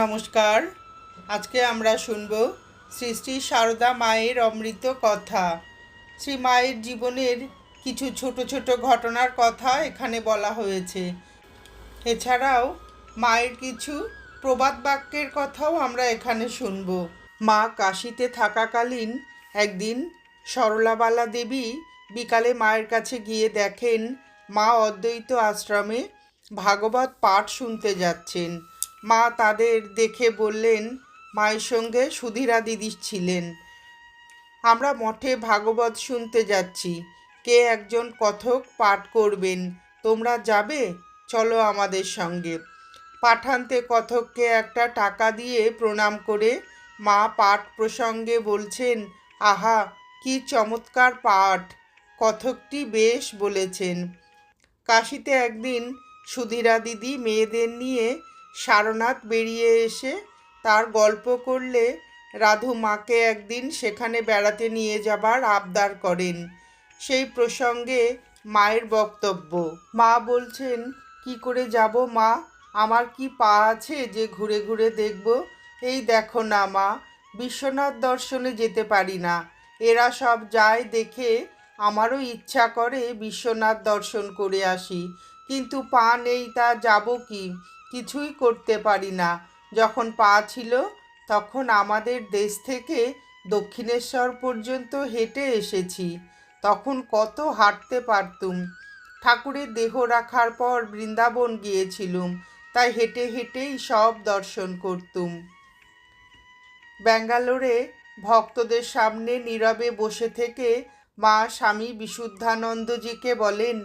নমস্কার। আজকে আমরা শুনব শ্রী শ্রী সারদা মায়ের অমৃত কথা। শ্রী মায়ের জীবনের কিছু ছোট ছোট ঘটনার কথা এখানে বলা হয়েছে। এছাড়াও মায়ের কিছু প্রবাদ বাক্যের কথাও আমরা এখানে শুনব। মা কাশিতে থাকাকালীন একদিন সরলাবালা দেবী বিকালে মায়ের কাছে গিয়ে দেখেন মা অদ্বৈত আশ্রমে ভাগবত পাঠ শুনতে যাচ্ছেন। মা তাদের দেখে বললেন, মায়ের সঙ্গে সুধীরা দিদি ছিলেন। আমরা মঠে ভাগবত শুনতে যাচ্ছি। কে একজন কথক পাঠ করবেন? তোমরা যাবে? চলো আমাদের সঙ্গে। পাঠান্তে কথককে একটা টাকা দিয়ে প্রণাম করে মা পাঠ প্রসঙ্গে বলছেন, আহা, কি চমৎকার পাঠ! কথকটি বেশ বলেছেন। কাশিতে একদিন সুধীরা দিদি মেয়েদের নিয়ে সারনাথ বেরিয়ে এসে তার গল্প করলে রাধু মাকে একদিন সেখানে বেড়াতে নিয়ে যাবার আবদার করেন। সেই প্রসঙ্গে মায়ের বক্তব্য, মা বলছেন, কি করে যাব মা? আমার কি পা আছে যে ঘুরে ঘুরে দেখব? এই দেখো না মা, বিশ্বনাথ দর্শনে যেতে পারি না। এরা সব যায় দেখে আমারও ইচ্ছা করে বিশ্বনাথ দর্শন করে আসি। কিন্তু পা নেই, তা যাব কি? কিছুই করতে পারি না। যখন পা ছিল, তখন আমাদের দেশ থেকে দক্ষিণেশ্বর পর্যন্ত হেঁটে এসেছি। তখন কত হাঁটতে পারতুম। ঠাকুরের দেহ রাখার পর বৃন্দাবন গিয়েছিলুম। তাই হেঁটে হেঁটেই সব দর্শন করতুম। ব্যাঙ্গালোরে ভক্তদের সামনে নীরবে বসে থেকে মা স্বামী বিশুদ্ধানন্দজিকে বলেন,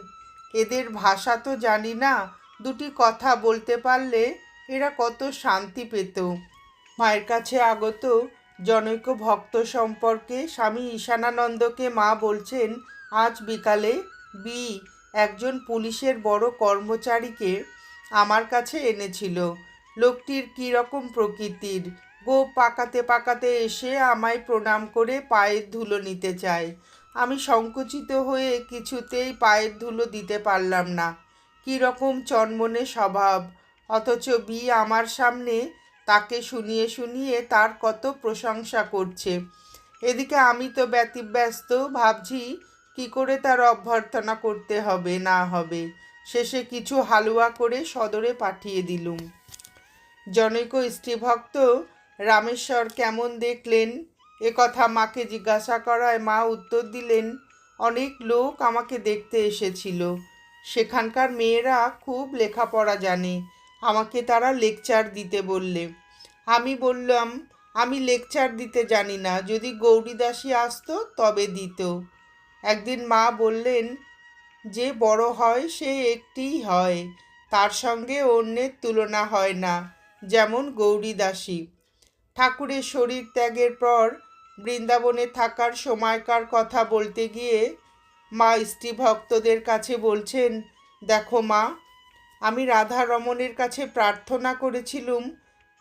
এদের ভাষা তো জানি না দুটি কথা বলতে পারলে এরা কত শান্তি পেত। মায়ের কাছে আগত জনৈক ভক্ত সম্পর্কে স্বামী ঈশানানন্দকে মা বলছেন, আজ বিকালে বি একজন পুলিশের বড় কর্মচারীকে আমার কাছে এনেছিল। লোকটির কীরকম প্রকৃতির। গো পাকাতে পাকাতে এসে আমায় প্রণাম করে পায়ের ধুলো নিতে চায়। আমি সংকুচিত হয়ে কিছুতেই পায়ের ধুলো দিতে পারলাম না। কী রকম চনমনে স্বভাব, অথচ বি আমার সামনে তাকে শুনিয়ে শুনিয়ে তার কত প্রশংসা করছে। এদিকে আমি তো ব্যতিব্যস্ত, ভাবছি কি করে তার অভ্যর্থনা করতে হবে, না হবে। শেষে কিছু হালুয়া করে সদরে পাঠিয়ে দিলুম। জনৈক স্ত্রীভক্ত, রামেশ্বর কেমন দেখলেন? এ কথা মাকে জিজ্ঞাসা করায় মা উত্তর দিলেন, অনেক লোক আমাকে দেখতে এসেছিল। সেখানকার মেয়েরা খুব লেখাপড়া জানে। আমাকে তারা লেকচার দিতে বললে। আমি বললাম, আমি লেকচার দিতে জানি না। যদি গৌরীদাসী আসতো, তবে দিত। একদিন মা বললেন, যে বড় হয়, সে একটিই হয়। তার সঙ্গে অন্যের তুলনা হয় না, যেমন গৌরীদাসী। ঠাকুরের শরীর ত্যাগের পর বৃন্দাবনে থাকার সময়কার কথা বলতে গিয়ে মা স্ত্রী ভক্তদের কাছে বলছেন, দেখো মা, আমি রাধা রমণের কাছে প্রার্থনা করেছিলুম,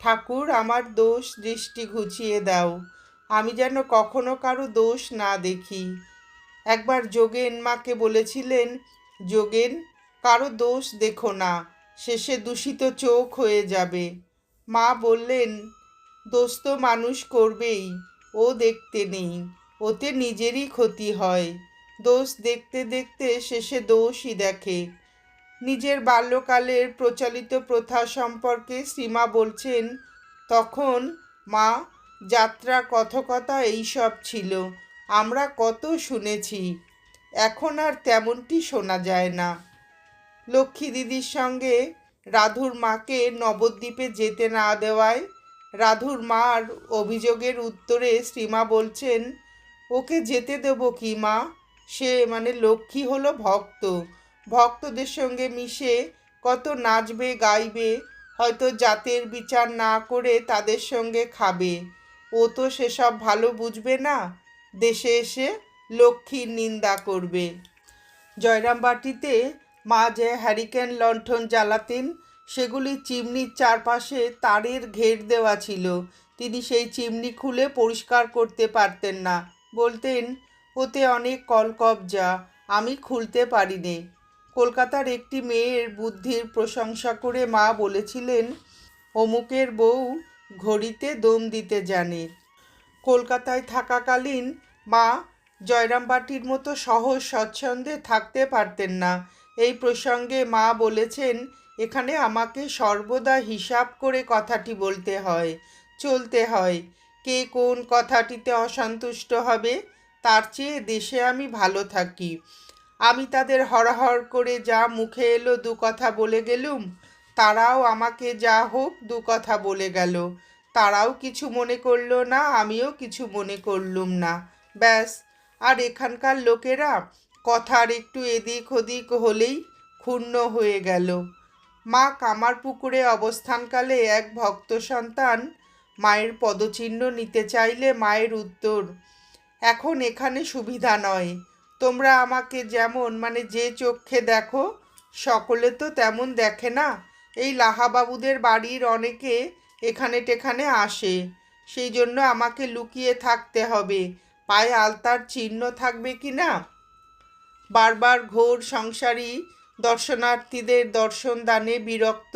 ঠাকুর আমার দোষ দৃষ্টি ঘুচিয়ে দাও। আমি যেন কখনো কারও দোষ না দেখি। একবার যোগেন মাকে বলেছিলেন, যোগেন, কারও দোষ দেখো না, শেষে দূষিত চোখ হয়ে যাবে। মা বললেন দোষ তো মানুষ করবেই, ও দেখতে নেই, ওতে নিজেরই ক্ষতি হয়। দোষ দেখতে দেখতে শেষে দোষই দেখে। নিজের বাল্যকালের প্রচলিত প্রথা সম্পর্কে শ্রীমা বলছেন, তখন মা যাত্রা কথকতা এইসব ছিল, আমরা কত শুনেছি, এখন আর তেমনটি শোনা যায় না। লক্ষ্মী দিদির সঙ্গে রাধুর মাকে নবদ্বীপে যেতে না দেওয়ায় রাধুর মার অভিযোগের উত্তরে শ্রীমা বলছেন, ওকে যেতে দেবো কি মা? সে মানে লক্ষ্মী হলো ভক্ত। ভক্তদের সঙ্গে মিশে কত নাচবে, গাইবে, হয়তো জাতের বিচার না করে তাদের সঙ্গে খাবে। ও তো সেসব ভালো বুঝবে না। দেশে এসে লক্ষ্মীর নিন্দা করবে। জয়রামবাটিতে মা যে হ্যারিকেন লণ্ঠন জ্বালাতেন, সেগুলি চিমনির চারপাশে তারের ঘের দেওয়া ছিল। তিনি সেই চিমনি খুলে পরিষ্কার করতে পারতেন না। বলতেন ওতে অনেক কলকবজা আমি খুলতে পারিনি। কলকাতার একটি মেয়ের বুদ্ধির প্রশংসা করে মা বলেছিলেন, অমুকের বউ ঘড়িতে দম দিতে জানে। কলকাতায় থাকাকালীন মা জয়রামবাটির মতো সহজ স্বচ্ছন্দে থাকতে পারতেন না। এই প্রসঙ্গে মা বলেছেন, এখানে আমাকে সর্বদা হিসাব করে কথাটি বলতে হয়, চলতে হয়। কে কোন কথাটিতে অসন্তুষ্ট হবে? তার চেয়ে দেশে আমি ভালো থাকি। আমি তাদের হরহর করে যা মুখে এলো দু কথা বলে গেলুম, তারাও আমাকে যা হোক দু কথা বলে গেল। তারাও কিছু মনে করল না, আমিও কিছু মনে করলুম না। ব্যাস, আর এখানকার লোকেরা কথার একটু এদিক ওদিক হলেই ক্ষুণ্ণ হয়ে গেল। মা কামার পুকুরে অবস্থানকালে এক ভক্ত সন্তান মায়ের পদচিহ্ন নিতে চাইলে মায়ের উত্তর এখন এখানে সুবিধা নয়। তোমরা আমাকে যেমন মানে যে চোখে দেখো, সকলে তো তেমন দেখে না। এই লাহাবাবুদের বাড়ির অনেকে এখানে টেখানে আসে। সেই জন্য আমাকে লুকিয়ে থাকতে হবে। পায়ে আলতার চিহ্ন থাকবে কি না? বারবার ঘোর সংসারী দর্শনার্থীদের দর্শন দানে বিরক্ত।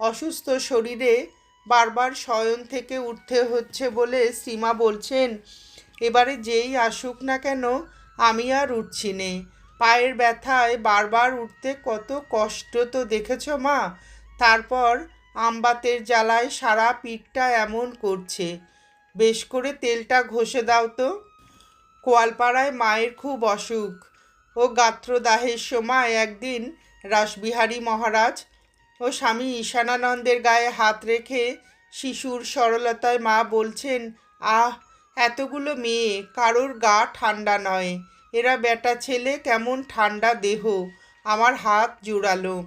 অসুস্থ শরীরে বারবার শয়ন থেকে উঠতে হচ্ছে বলে সীমা বলছেন এবারে যেই আসুক না কেন, আমি আর উঠছি নে। পায়ের ব্যথায় বারবার উঠতে কত কষ্ট তো দেখেছ মা? তারপর আমবাতের জ্বালায় সারা পিঠটা এমন করছে। বেশ করে তেলটা ঘষে দাও তো। কোয়ালপাড়ায় মায়ের খুব অসুখ। ও গাত্রদাহের সময় একদিন রাসবিহারী মহারাজ ও স্বামী ঈশানানন্দের গায়ে হাত রেখে শিশুর সরলতায় মা বলছেন, আহ এতগুলো মেয়ে, কারোর গা ঠান্ডা নয়। এরা বেটা ছেলে, কেমন ঠান্ডা দেহ। আমার হাত জুড়ালো।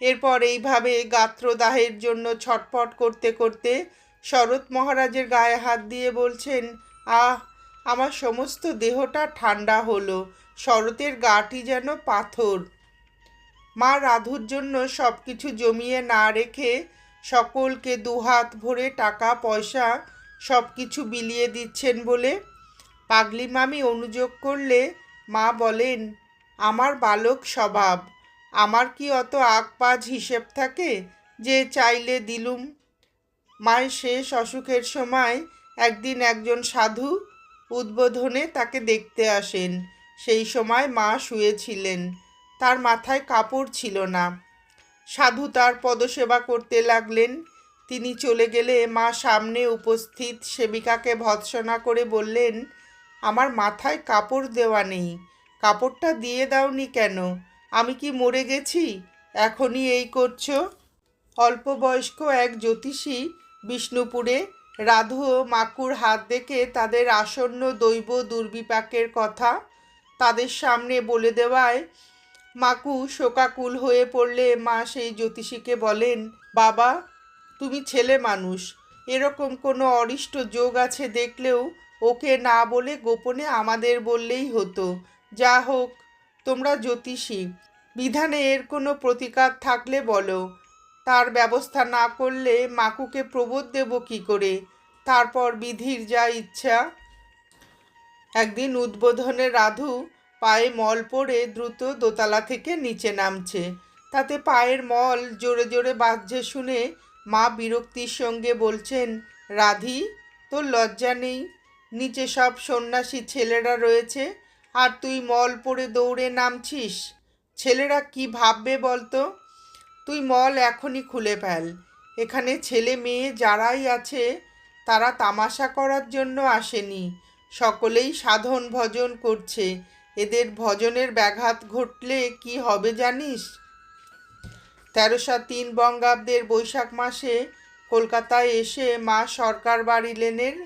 এরপর এইভাবে গাত্রদাহের জন্য ছটফট করতে করতে শরৎ মহারাজের গায়ে হাত দিয়ে বলছেন, আহ, আমার সমস্ত দেহটা ঠান্ডা হলো। শরতের গাটি যেন পাথর। মা রাধুর জন্য সব কিছু জমিয়ে না রেখে সকলকে দুহাত ভরে টাকা পয়সা সব কিছু বিলিয়ে দিচ্ছেন বলে। পাগলি মামি অনুযোগ করলে মা বলেন, আমার বালক স্বভাব, আমার কি অত আকপাজ হিসেব থাকে যে চাইলে দিলুম? মায়ের শেষ অসুখের সময় একদিন একজন সাধু উদ্বোধনে তাকে দেখতে আসেন। সেই সময় মা শুয়েছিলেন, তার মাথায় কাপড় ছিল না। সাধু তার পদসেবা করতে লাগলেন তিনি চলে গেলে মা সামনে উপস্থিত সেবিকাকে ভৎসনা করে বললেন, আমার মাথায় কাপড় দেওয়া নেই, কাপড়টা দিয়ে দাওনি কেন? আমি কি মরে গেছি? এখনই এই করছ? অল্প বয়স্ক এক জ্যোতিষী বিষ্ণুপুরে রাধু ও মাকুর হাত দেখে তাদের আসন্ন দৈব দুর্বিপাকের কথা তাদের সামনে বলে দেওয়ায় মাকু শোকাকুল হয়ে পড়লে মা সেই জ্যোতিষীকে বলেন, বাবা তুমি ছেলে মানুষ। এরকম কোনো অরিষ্ট যোগ আছে দেখলেও ওকে না বলে গোপনে আমাদের বললেই হতো। যা হোক, তোমরা জ্যোতিষী, বিধানে এর কোনো প্রতিকার থাকলে বলো। তার ব্যবস্থা না করলে মাকুকে প্রবোধ দেব কী করে? তারপর বিধির যা ইচ্ছা। একদিন উদ্বোধনে রাধু পায়ে মল পড়ে দ্রুত দোতলা থেকে নিচে নামছে। তাতে পায়ের মল জোরে জোরে বাজছে শুনে মা বিরক্তির সঙ্গে বলছেন, রাধি, তোর লজ্জা নেই। নিচে সব সন্ন্যাসী ছেলেরা রয়েছে, আর তুই মল পড়ে দৌড়ে নামছিস। ছেলেরা কি ভাববে বলতো? তুই মল এখনই খুলে ফেল। এখানে ছেলে মেয়ে যারাই আছে, তারা তামাশা করার জন্য আসেনি। সকলেই সাধন ভজন করছে। এদের ভজনের ব্যাঘাত ঘটলে কি হবে জানিস? তেরোশো তিন বঙ্গাব্দের বৈশাখ মাসে কলকাতায় এসে মা সরকার বাড়ি লেনের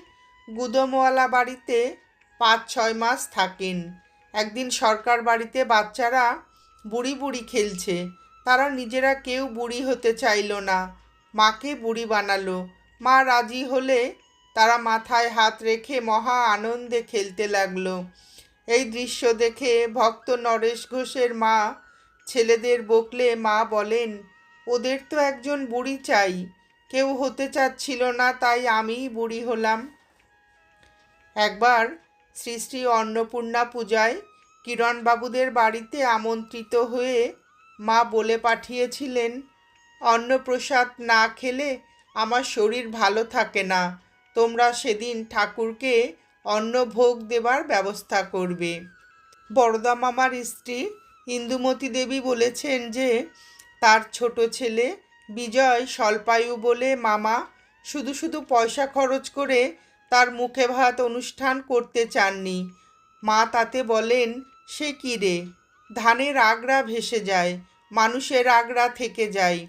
গুদমওয়ালা বাড়িতে পাঁচ, ছয় মাস থাকেন। একদিন সরকার বাড়িতে বাচ্চারা বুড়ি বুড়ি খেলছে। তারা নিজেরা কেউ বুড়ি হতে চাইল না। মাকে বুড়ি বানালো। মা রাজি হলে তারা মাথায় হাত রেখে মহা আনন্দে খেলতে লাগল। এই দৃশ্য দেখে ভক্ত নরেশ ঘোষের মা ছেলেদের বকলে মা বলেন, ওদের তো একজন বুড়ি চাই, কেউ হতে চাচ্ছিল না, তাই আমিই বুড়ি হলাম। একবার শ্রী শ্রী অন্নপূর্ণা পূজায় কিরণবাবুদের বাড়িতে আমন্ত্রিত হয়ে মা বলে পাঠিয়েছিলেন, অন্নপ্রসাদ না খেলে আমার শরীর ভালো থাকে না, তোমরা সেদিন ঠাকুরকে অন্ন ভোগ দেবার ব্যবস্থা করবে। বড়দা মামার স্ত্রী ইন্দুমতী দেবী বলেছেন যে, তার ছোট ছেলে বিজয় স্বল্পায়ু বলে মামা শুধু শুধু পয়সা খরচ করে তার মুখে ভাত অনুষ্ঠান করতে চাননি। মা তাতে বলেন, সে কী রে? ধানের আগড়া ভেসে যায়, মানুষের আগড়া থেকে যায়,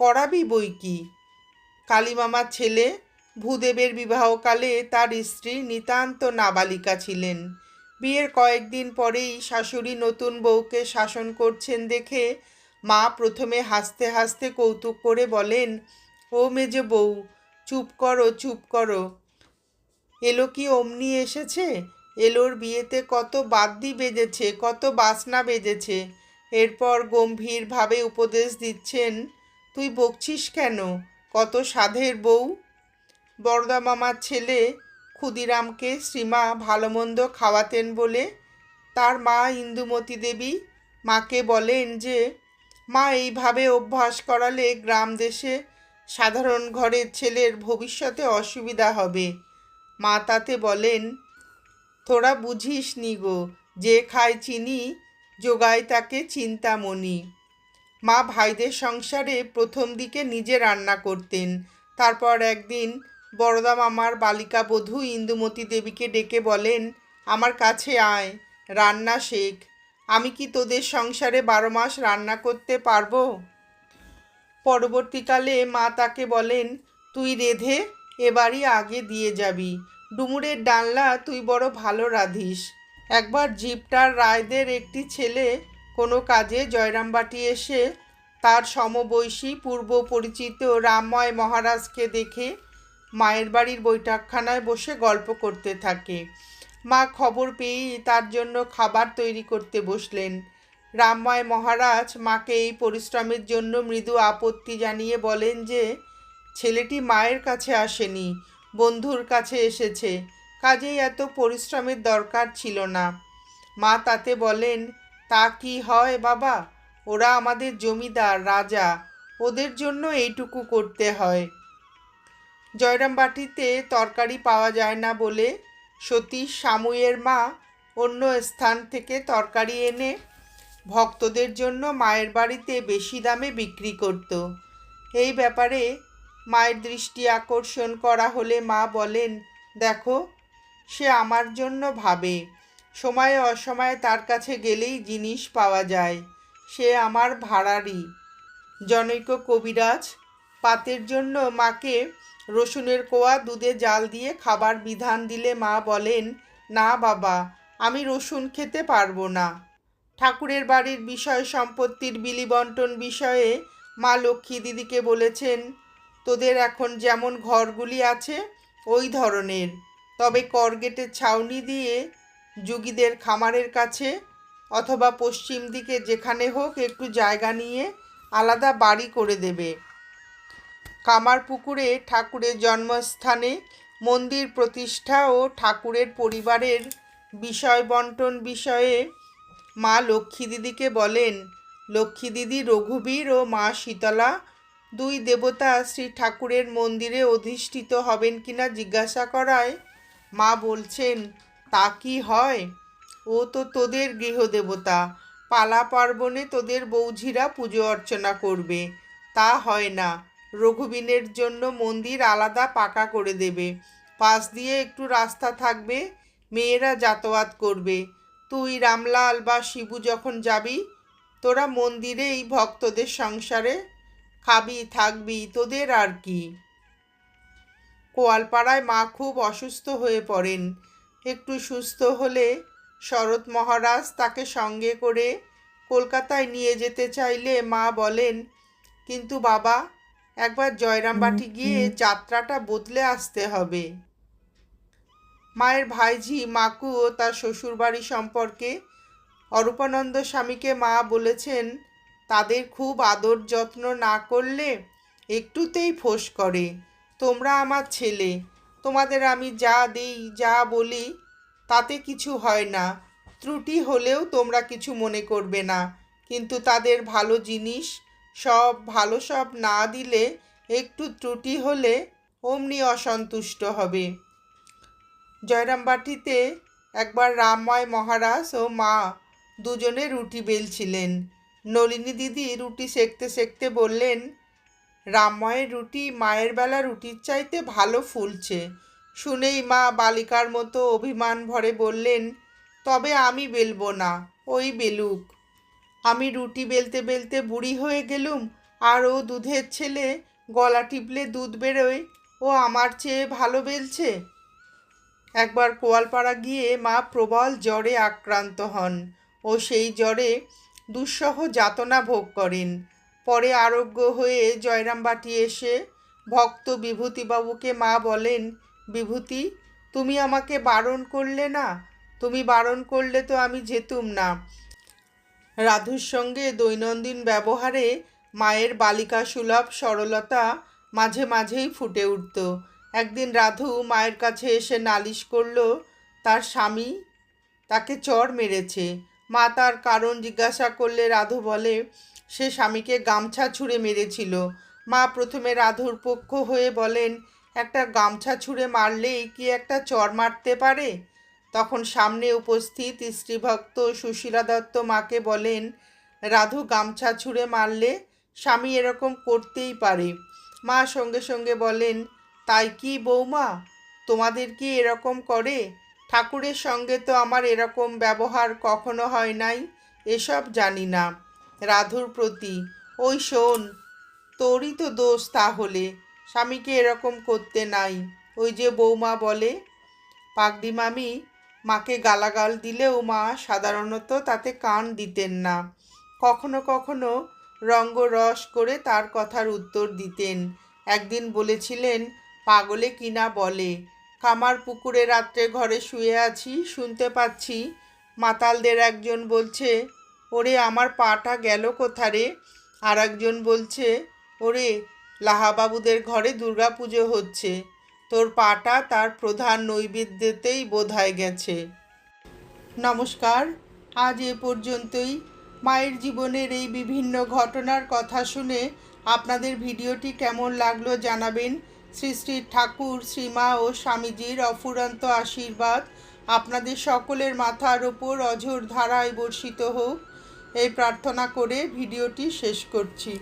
করাবি বই কি? কালীমামার ছেলে ভূদেবের বিবাহকালে তার স্ত্রী নিতান্ত নাবালিকা ছিলেন। বিয়ের কয়েকদিন পরেই শাশুড়ি নতুন বউকে শাসন করছেন দেখে মা প্রথমে হাসতে হাসতে কৌতুক করে বলেন, ও মেজে বউ, চুপ করো চুপ করো। এলো কি অমনি এসেছে? এলোর বিয়েতে কত বাদ্যি বেজেছে, কত বাসনা বেজেছে। এরপর গম্ভীরভাবে উপদেশ দিচ্ছেন, তুই বকছিস কেন? কত সাধের বউ? বড়দা মামার ছেলে ক্ষুদিরামকে শ্রীমা ভালো মন্দ খাওয়াতেন বলে তার মা ইন্দুমতী দেবী মাকে বলেন যে, মা এইভাবে অভ্যাস করালে গ্রাম দেশে সাধারণ ঘরের ছেলের ভবিষ্যতে অসুবিধা হবে। মা তাতে বলেন, তোরা বুঝিস নি গো, যে খায় চিনি যোগায় তাকে চিন্তামণি। মা ভাইদের সংসারে প্রথম দিকে নিজে রান্না করতেন। তারপর একদিন বড়দা মামার বালিকা বধূ ইন্দুমতী দেবীকে ডেকে বলেন, আমার কাছে আয়, রান্না শেখ। আমি কি তোদের সংসারে বারো মাস রান্না করতে পারব? পরবর্তীকালে মা তাকে বলেন, তুই রেধে এবারই আগে দিয়ে যাবি। ডুমুরের ডালনা তুই বড় ভালো রাধিস। একবার জিপটার রায়দের একটি ছেলে কোনো কাজে জয়রামবাটি এসে তার সমবয়সী পূর্ব পরিচিত রামময় মহারাজকে দেখে মায়ের বাড়ির বৈঠকখানায় বসে গল্প করতে থাকে। মা খবর পেয়েই তার জন্য খাবার তৈরি করতে বসলেন। রামময় মহারাজ মাকে এই পরিশ্রমের জন্য মৃদু আপত্তি জানিয়ে বলেন যে, ছেলেটি মায়ের কাছে আসেনি, বন্ধুর কাছে এসেছে, কাজেই এত পরিশ্রমের দরকার ছিল না। মা তাতে বলেন, তা কি হয় বাবা? ওরা আমাদের জমিদার, রাজা, ওদের জন্য এইটুকু করতে হয়। জয়রামবাটিতে তরকারি পাওয়া যায় না বলে সতীশ সামুয়ের মা অন্য স্থান থেকে তরকারি এনে ভক্তদের জন্য মায়ের বাড়িতে বেশি দামে বিক্রি করত। এই ব্যাপারে মায়ের দৃষ্টি আকর্ষণ করা হলে মা বলেন, দেখো, সে আমার জন্য ভাবে। সময়ে অসময়ে তার কাছে গেলেই জিনিস পাওয়া যায়। সে আমার ভাড়ারই। জনৈক কবিরাজ পাতের জন্য মাকে রসুনের কোয়া দুধে জাল দিয়ে খাবার বিধান দিলে মা বলেন, না বাবা, আমি রসুন খেতে পারব না। ঠাকুরের বাড়ির বিষয় সম্পত্তির বিলি বন্টন বিষয়ে মা লক্ষ্মী দিদিকে বলেছেন, তোদের এখন যেমন ঘরগুলি আছে, ওই ধরনের। তবে করগেটের ছাউনি দিয়ে যুগীদের খামারের কাছে অথবা পশ্চিম দিকে যেখানে হোক একটু জায়গা নিয়ে আলাদা বাড়ি করে দেবে। কামারপুকুরে ঠাকুরের জন্মস্থানে মন্দির প্রতিষ্ঠা ও ঠাকুরের পরিবারের বিষয় বন্টন বিষয়ে মা লক্ষ্মী দিদিকে বলেন, লক্ষ্মী দিদি, রঘুবীর ও মা শীতলা, দুই দেবতা শ্রী ঠাকুরের মন্দিরে অধিষ্ঠিত হবেন কিনা জিজ্ঞাসা করায় মা বলছেন, তা কি হয়? ও তো তোদের গৃহদেবতা পালা পার্বণে তোদের বৌঝিরা পুজো অর্চনা করবে, তা হয় না। রঘুবীনের জন্য মন্দির আলাদা পাকা করে দেবে। পাশ দিয়ে একটু রাস্তা থাকবে, মেয়েরা যাতায়াত করবে। তুই রামলাল বা শিবু যখন যাবি, তোরা মন্দিরেই ভক্তদের সংসারে খাবি, থাকবি, তোদের আর কি। কোয়ালপাড়ায় মা খুব অসুস্থ হয়ে পড়েন। একটু সুস্থ হলে শরৎ মহারাজ তাকে সঙ্গে করে কলকাতায় নিয়ে যেতে চাইলে মা বলেন, কিন্তু বাবা একবার জয়রামবাটি গিয়ে যাত্রাটা বদলে আসতে হবে। মায়ের ভাইঝি মাকু ও তার শ্বশুরবাড়ি সম্পর্কে অরূপানন্দ স্বামীকে মা বলেছেন তাদের খুব আদর যত্ন না করলে একটুতেই ফোঁস করে। তোমরা আমার ছেলে তোমাদের আমি যা দিই যা বলি তাতে কিছু হয় না। ত্রুটি হলেও তোমরা কিছু মনে করবে না। কিন্তু তাদের ভালো জিনিস সব ভালো সব না দিলে একটু ত্রুটি হলে অমনি অসন্তুষ্ট হবে। জয়রামবাটিতে একবার রামময় মহারাজ ও মা দুজনে রুটি বেলছিলেন। নলিনী দিদি রুটি সেকতে সেকতে বললেন, রামময়ের রুটি মায়ের বেলা রুটির চাইতে ভালো ফুলছে। শুনেই মা বালিকার মতো অভিমান ভরে বললেন, তবে আমি বেলবো না, ওই বেলুক। আমি রুটি বেলতে বেলতে বুড়ি হয়ে গেলুম, আর ও দুধের ছেলে গলা টিপলে দুধ বেরোয়, ও আমার চেয়ে ভালো বেলছে। একবার কোয়ালপাড়া গিয়ে মা প্রবল জ্বরে আক্রান্ত হন, ও সেই জ্বরে দুঃসহ যাতনা ভোগ করেন। পরে আরোগ্য হয়ে জয়রামবাটি এসে ভক্ত বিভূতিবাবুকে মা বলেন, বিভূতি, তুমি আমাকে বারণ করলে না? তুমি বারণ করলে তো আমি যেতুম না। রাধুর সঙ্গে দৈনন্দিন ব্যবহারে মায়ের বালিকা সুলভ সরলতা মাঝে মাঝেই ফুটে উঠত। একদিন রাধু মায়ের কাছে এসে নালিশ করল, তার স্বামী তাকে চর মেরেছে। মা তার কারণ জিজ্ঞাসা করলে রাধু বলে, সে স্বামীকে গামছা ছুঁড়ে মেরেছিল। মা প্রথমে রাধুর পক্ষ হয়ে বলেন, একটা গামছা ছুঁড়ে মারলেই কি একটা চর মারতে পারে? তখন সামনে উপস্থিত স্ত্রীভক্ত সুশীলা দত্ত মাকে বলেন, রাধু গামছা ছুঁড়ে মারলে স্বামী এরকম করতেই পারে। মা সঙ্গে সঙ্গে বলেন, তাই কি বৌমা, তোমাদের কি এরকম করে? ঠাকুরের সঙ্গে তো আমার এরকম ব্যবহার কখনো হয় নাই, এসব জানি না। রাধুর প্রতি, ওই শোন, তোরই তো দোষ তাহলে, স্বামীকে এরকম করতে নাই। ওই যে বৌমা বলে পাগড়ি মামি মাকে গালাগাল দিলেও মা সাধারণত তাতে কান দিতেন না। কখনো কখনো রঙ্গরস করে তার কথার উত্তর দিতেন। একদিন বলেছিলেন, পাগলে কিনা বলে? কামার পুকুরে রাত্রে ঘরে শুয়ে আছি, শুনতে পাচ্ছি মাতালদের একজন বলছে, ওরে, আমার পাটা গেল কোথারে আর একজন বলছে, ওরে, লাহাবাবুদের ঘরে দুর্গা পুজো হচ্ছে। তোর পাটা তার প্রধান নৈবেদ্যতেই বোধায় গেছে। নমস্কার, আজ এ পর্যন্তই। মায়ের জীবনের এই বিভিন্ন ঘটনার কথা শুনে আপনাদের ভিডিওটি কেমন লাগল জানাবেন। শ্রী শ্রী ঠাকুর, শ্রীমা ও স্বামীজির অফুরন্ত আশীর্বাদ আপনাদের সকলের মাথার ওপর অঝোর ধারায় বর্ষিত হোক। এই প্রার্থনা করে ভিডিওটি শেষ করছি।